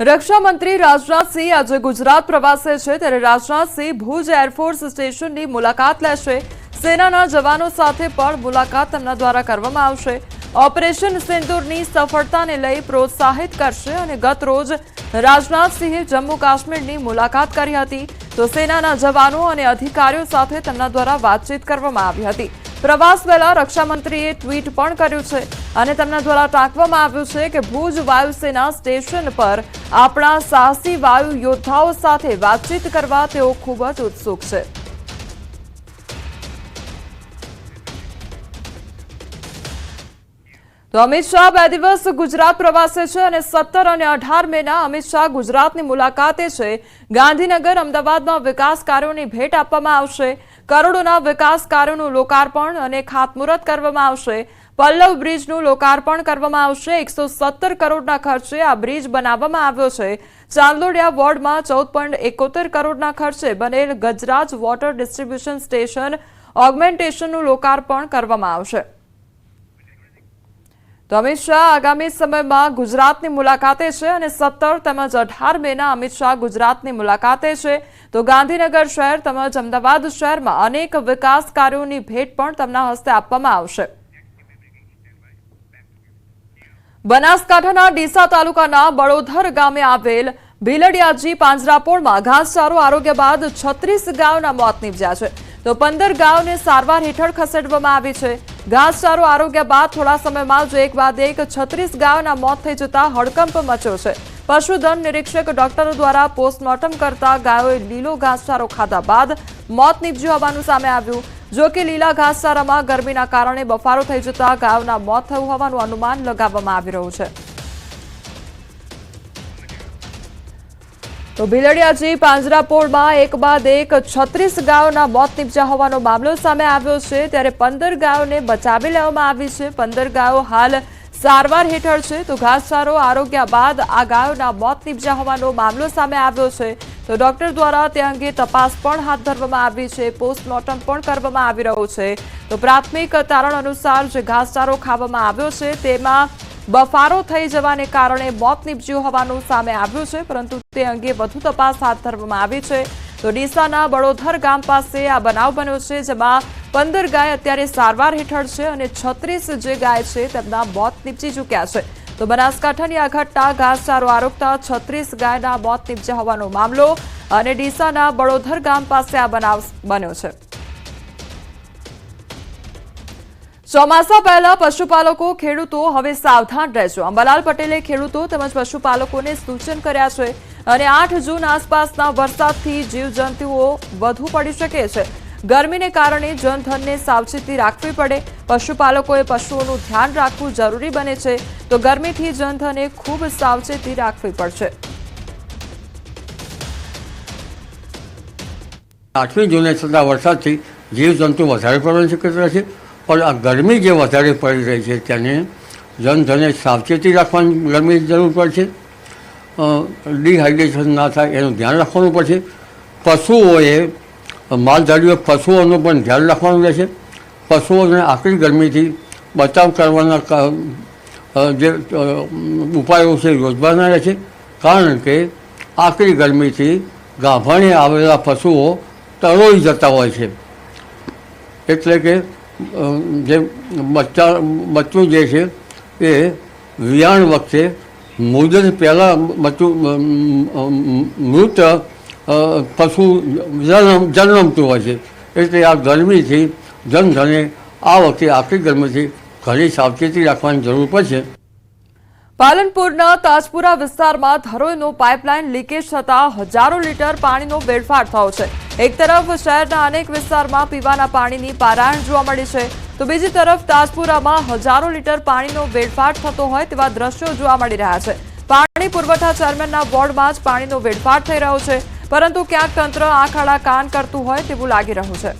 રક્ષામંત્રી રાજનાથસિંહ આજે ગુજરાત પ્રવાસે છે ત્યારે રાજનાથસિંહ ભુજ એરફોર્સ સ્ટેશનની મુલાકાત લેશે. સેનાના જવાનો સાથે પણ મુલાકાત તેમના દ્વારા કરવામાં આવશે. ઓપરેશન સિંદૂરની સફળતાને લઈ પ્રોત્સાહિત કરશે અને ગત રોજ રાજનાથસિંહે જમ્મુ કાશ્મીરની મુલાકાત કરી હતી. તો સેનાના જવાનો અને અધિકારીઓ સાથે તેમના દ્વારા વાતચીત કરવામાં આવી હતી. પ્રવાસ પહેલા રક્ષામંત્રીએ ટ્વીટ પણ કર્યું છે અને તેમના દ્વારા ટાંકવામાં આવ્યું છે કે ભુજ વાયુસેના સ્ટેશન પર આપણા સાહસી વાયુ યોદ્ધાઓ સાથે વાતચીત કરવા તેઓ ખૂબ જ ઉત્સુક છે. તો અમિત શાહ બે દિવસ ગુજરાત પ્રવાસે છે અને સત્તર અને અઢાર મેના અમિત શાહ ગુજરાતની મુલાકાતે છે. ગાંધીનગર, અમદાવાદમાં વિકાસ કાર્યોની ભેટ આપવામાં આવશે. કરોડોના વિકાસ કાર્યોનું લોકાર્પણ અને ખાતમુહૂર્ત કરવામાં આવશે. પલ્લવ બ્રિજનું લોકાર્પણ કરવામાં આવશે. એકસો સત્તર કરોડના ખર્ચે આ બ્રિજ બનાવવામાં આવ્યો છે. ચાંદલોડિયા વોર્ડમાં ચૌદ પોઈન્ટ એકોતેર કરોડના ખર્ચે બનેલ ગજરાજ વોટર ડિસ્ટ્રીબ્યુશન સ્ટેશન ઓગમેન્ટેશનનું લોકાર્પણ કરવામાં આવશે. તો અમિત શાહ, આગામી સમયમાં ગુજરાતની મુલાકાતે છે અને સત્તર તેમજ અઢાર મેના અમિત શાહ ગુજરાતની મુલાકાતે છે. તો ગાંધીનગર શહેર તેમજ અમદાવાદ શહેરમાં અનેક વિકાસ કાર્યોની ભેટ પણ તેમના હસ્તે આપવામાં આવશે. બનાસકાંઠાના ડીસા તાલુકાના બળોધર ગામે આવેલ ભીલડિયાજી પાંજરાપોળમાં ઘાસચારો આરોગ્ય બાદ છત્રીસ ગાયોના મોત નીપજ્યા છે. તો પંદર ગાયોને સારવાર હેઠળ ખસેડવામાં આવી છે. ઘાસચારો આરોગ્ય બાદ થોડા સમયમાં જ એક બાદ એક છત્રીસ ગાયોના મોત થઈ જતા હડકંપ મચ્યો છે. પશુધન નિરીક્ષક ડોક્ટરો દ્વારા પોસ્ટમોર્ટમ કરતા ગાયોએ લીલો ઘાસચારો ખાધા બાદ મોત નીપજ્યું હોવાનું સામે આવ્યું. જો કે લીલા ઘાસચારામાં ગરમીના કારણે બફારો થઈ જતા ગાયોના મોત થયું હોવાનું અનુમાન લગાવવામાં આવી રહ્યું છે. તો ભીલડિયાજી પાંજરાપોળમાં એક બાદ એક છત્રીસ ગાયોના મોત નીપજ્યા હોવાનો મામલો સામે આવ્યો છે. ત્યારે પંદર ગાયોને બચાવી લેવામાં આવી છે. પંદર ગાયો હાલ સારવાર હેઠળ છે તો ઘાસચારો આરોગ્ય બાદ આ ગાયોના મોત નીપજ્યા હોવાનો મામલો સામે આવ્યો છે. તો ડોક્ટર દ્વારા તે અંગે તપાસ પણ હાથ ધરવામાં આવી છે. પોસ્ટમોર્ટમ પણ કરવામાં આવી રહ્યું છે. તો પ્રાથમિક તારણ અનુસાર જે ઘાસચારો ખાવામાં આવ્યો છે તેમાં બફારો થઈ જવાને કારણે મોત નીપજ્યું હોવાનું સામે આવ્યું છે, પરંતુ તે અંગે વધુ તપાસ હાથ ધરવામાં આવી છે. તો ડીસાના બળોધર ગામ પાસે આ બનાવ બન્યો છે, જેમાં પંદર ગાય અત્યારે સારવાર હેઠળ છે અને છત્રીસ જે ગાય છે તેમના મોત નીપજી ચૂક્યા છે. તો બનાસકાંઠાની આ ઘટના, ઘાસચારો આરોગતા છત્રીસ ગાયના મોત નીપજ્યા હોવાનો મામલો અને ડીસાના બળોધર ગામ પાસે આ બનાવ બન્યો છે. ચોમાસા પહેલા પશુપાલકો, ખેડૂતો હવે સાવધાન રહેજો. અંબાલાલ પટેલે ખેડૂતો તેમજ પશુપાલકોને સૂચન કર્યા છે અને આઠ જૂન આસપાસના વરસાદથી જીવજંતુઓ વધુ પડી શકે છે. ગરમીને કારણે જનધનને સાવચેતી રાખવી પડે. પશુપાલકોએ પશુઓનું ધ્યાન રાખવું જરૂરી બને છે. તો ગરમીથી જનધને ખૂબ સાવચેતી રાખવી પડશે. આઠમી જૂને થતા વરસાદથી જીવજંતુ વધારે પડવાની શક્યતા છે. પણ આ ગરમી જે વધારે પડી રહી છે તેને જનધને સાવચેતી રાખવાની ગરમી જરૂર પડશે ડિહાઇડ્રેશન ના થાય એનું ધ્યાન રાખવાનું પડશે પશુઓએ, માલધારીઓ પશુઓનું પણ ધ્યાન રાખવાનું રહેશે. પશુઓને આકરી ગરમીથી બચાવ કરવાના જે ઉપાયો છે યોજવાના રહેશે. કારણ કે આકરી ગરમીથી ગાભણે આવેલા પશુઓ તરોઈ જતા હોય છે. એટલે કે જે બચ્ચા બચ્ચું જે છે, એ વિયાણ વખતે મુદત પહેલાં બચ્ચું મૃત પશુ જન્મ જન્મતું હોય છે. એટલે આ ગરમીથી જનધને આ વખતે આખી ગરમીથી ઘણી સાવચેતી રાખવાની જરૂર પડશે પાલનપુરના તાજપુરા વિસ્તારમાં ધરોઈનો પાઇપલાઇન લીકેજ થતાં હજારો લીટર પાણીનો વેડફાટ થયો છે. એક તરફ શહેરના અનેક વિસ્તારમાં પીવાના પાણીની પારાયણ જોવા મળી છે, તો બીજી તરફ તાજપુરામાં હજારો લીટર પાણીનો વેડફાટ થતો હોય તેવા દ્રશ્યો જોવા મળી રહ્યા છે. પાણી પુરવઠા ચેરમેનના વોર્ડમાં જ પાણીનો વેડફાટ થઈ રહ્યો છે, પરંતુ ક્યાંક તંત્ર આંખ આડા કાન કરતું હોય તેવું લાગી રહ્યું છે.